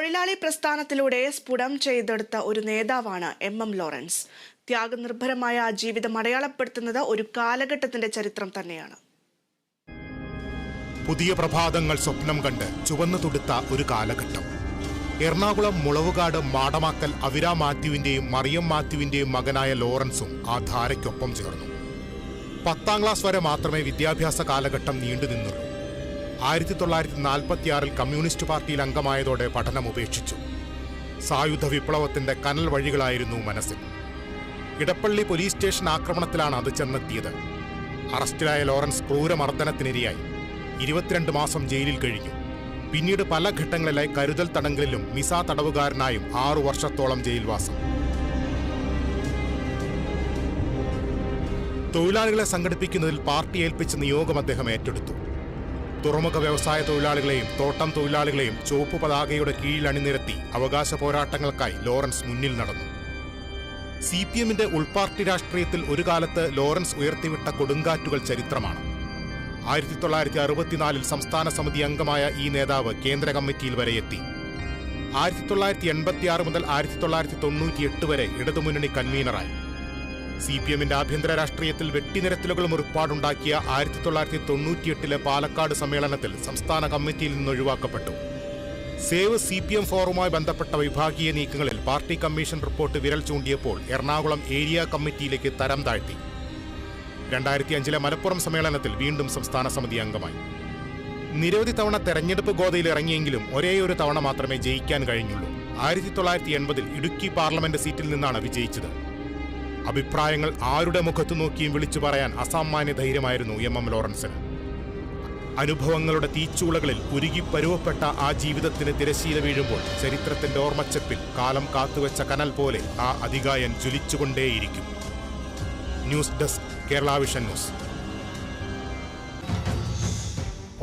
തൊഴിലാളി പ്രസ്ഥാനത്തിലൂടെ സ്ഫുടം ചെയ്തെടുത്ത ഒരു നേതാവാണ് എം എം ലോറൻസ്. ത്യാഗനിർഭരമായ ആ ജീവിതം അടയാളപ്പെടുത്തുന്നത് ഒരു കാലഘട്ടത്തിന്റെ ചരിത്രം തന്നെയാണ്. പുതിയ പ്രഭാതങ്ങൾ സ്വപ്നം കണ്ട് ചുവന്നു തുടുത്ത ഒരു കാലഘട്ടം. എറണാകുളം മുളവുകാട് മാടമാക്കൽ അവിര മാത്യുവിന്റെയും മറിയം മാത്യുവിന്റെയും മകനായ ലോറൻസും ആ ധാരയ്ക്കൊപ്പം ചേർന്നു. പത്താം ക്ലാസ് വരെ മാത്രമേ വിദ്യാഭ്യാസ കാലഘട്ടം നീണ്ടു നീണ്ടുനിന്നുള്ളൂ. ആയിരത്തി തൊള്ളായിരത്തി നാൽപ്പത്തിയാറിൽ കമ്മ്യൂണിസ്റ്റ് പാർട്ടിയിൽ അംഗമായതോടെ പഠനം ഉപേക്ഷിച്ചു. സായുധ വിപ്ലവത്തിന്റെ കനൽ വഴികളായിരുന്നു മനസ്സിൽ. ഇടപ്പള്ളി പോലീസ് സ്റ്റേഷൻ ആക്രമണത്തിലാണ് അത് ചെന്നെത്തിയത്. അറസ്റ്റിലായ ലോറൻസ് ക്രൂരമർദ്ദനത്തിനിരയായി. ഇരുപത്തിരണ്ട് മാസം ജയിലിൽ കഴിഞ്ഞു. പിന്നീട് പല ഘട്ടങ്ങളിലായി കരുതൽ തടങ്കലിലും മിസ തടവുകാരനായും ആറു വർഷത്തോളം ജയിൽവാസം. തൊഴിലാളികളെ സംഘടിപ്പിക്കുന്നതിൽ പാർട്ടി ഏൽപ്പിച്ച നിയോഗം അദ്ദേഹം ഏറ്റെടുത്തു. തുറമുഖ വ്യവസായ തൊഴിലാളികളെയും തോട്ടം തൊഴിലാളികളെയും ചുവപ്പ് പതാകയുടെ കീഴിൽ അണിനിരത്തി അവകാശ പോരാട്ടങ്ങൾക്കായി ലോറൻസ് മുന്നിൽ നടന്നു. സി പി എമ്മിന്റെ ഉൾപാർട്ടി രാഷ്ട്രീയത്തിൽ ഒരു കാലത്ത് ലോറൻസ് ഉയർത്തിവിട്ട കൊടുങ്കാറ്റുകൾ ചരിത്രമാണ്. ആയിരത്തി തൊള്ളായിരത്തി അറുപത്തിനാലിൽ സംസ്ഥാന സമിതി അംഗമായ ഈ നേതാവ് കേന്ദ്ര കമ്മിറ്റിയിൽ വരെ എത്തി. ആയിരത്തി തൊള്ളായിരത്തി എൺപത്തിയാറ് മുതൽ ആയിരത്തി തൊള്ളായിരത്തി തൊണ്ണൂറ്റിയെട്ട് വരെ ഇടതുമുന്നണി കൺവീനറായി. സി പി എമ്മിന്റെ ആഭ്യന്തര രാഷ്ട്രീയത്തിൽ വെട്ടിനിരത്തലുകൾ മുറിപ്പാടുണ്ടാക്കിയ ആയിരത്തി തൊള്ളായിരത്തി തൊണ്ണൂറ്റിയെട്ടിലെ പാലക്കാട് സമ്മേളനത്തിൽ സംസ്ഥാന കമ്മിറ്റിയിൽ നിന്ന് ഒഴിവാക്കപ്പെട്ടു. സേവ് സി പി എം ഫോറുമായി ബന്ധപ്പെട്ട വിഭാഗീയ നീക്കങ്ങളിൽ പാർട്ടി കമ്മീഷൻ റിപ്പോർട്ട് വിരൽ ചൂണ്ടിയപ്പോൾ എറണാകുളം ഏരിയ കമ്മിറ്റിയിലേക്ക് തരം താഴ്ത്തി. രണ്ടായിരത്തി അഞ്ചിലെ മലപ്പുറം സമ്മേളനത്തിൽ വീണ്ടും സംസ്ഥാന സമിതി അംഗമായി. നിരവധി തവണ തെരഞ്ഞെടുപ്പ് ഗോതയിൽ ഇറങ്ങിയെങ്കിലും ഒരേ ഒരു തവണ മാത്രമേ ജയിക്കാൻ കഴിഞ്ഞുള്ളൂ. ആയിരത്തി തൊള്ളായിരത്തി എൺപതിൽ ഇടുക്കി പാർലമെന്റ് സീറ്റിൽ നിന്നാണ് വിജയിച്ചത്. അഭിപ്രായങ്ങൾ ആരുടെ മുഖത്തു നോക്കിയും വിളിച്ചു പറയാൻ അസാമാന്യ ധൈര്യമായിരുന്നു എം എം ലോറൻസിന്. അനുഭവങ്ങളുടെ തീച്ചൂളകളിൽ ഉരുകി പരുവപ്പെട്ട ആ ജീവിതത്തിന് തിരശീല വീഴുമ്പോൾ ചരിത്രത്തിന്റെ ഓർമ്മച്ചപ്പിൽ കാലം കാത്തുവെച്ച കനൽ പോലെ ആ അധികായൻ ജ്വലിച്ചുകൊണ്ടേയിരിക്കും. News desk Kerala Vision news.